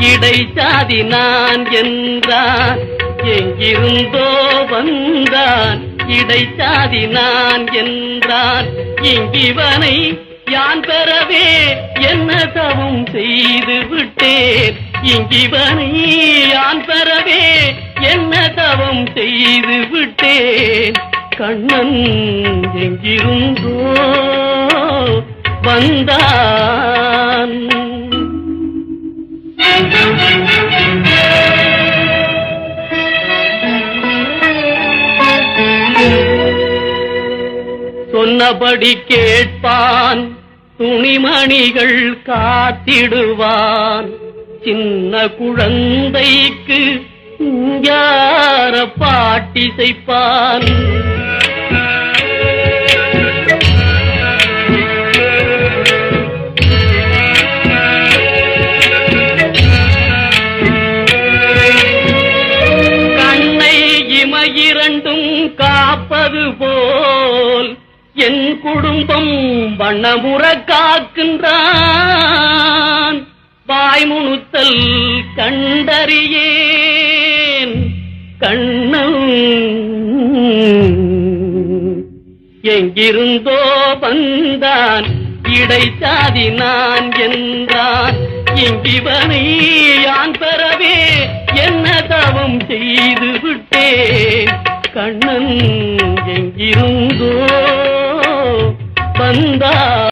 கிடைச்சாதி நான் என்றான். எங்கிருந்தோ வந்தான். கிடைச்சாதி நான் என்றான். இங்கிவனை யான் பெறவே என்ன தவம் செய்து விட்டேன். இங்கிவனை யான் பெறவே என்ன தவம் செய்து விட்டேன். கண்ணன் எங்கிருந்தோ வந்தான் சொன்னபடி கேட்பான். துணிமணிகள் காத்திடுவான். சின்ன குழந்தைக்கு யார பாட்டிசைப்பான் கண்ணை இமையிரண்டும் காப்பது போல் என் குடும்பம் வண்ணமுற காக்கின்றான். வாய்முணுத்தல் கண்டறியேன். கண்ணம் எங்கிருந்தோ வந்தான். இடைச்சாதி நான் என்றான். இங்கிவனை யான் பெறவே என்ன தவம் செய்து விட்டேன். கண்ணன் எங்கிருந்தோ வந்தான்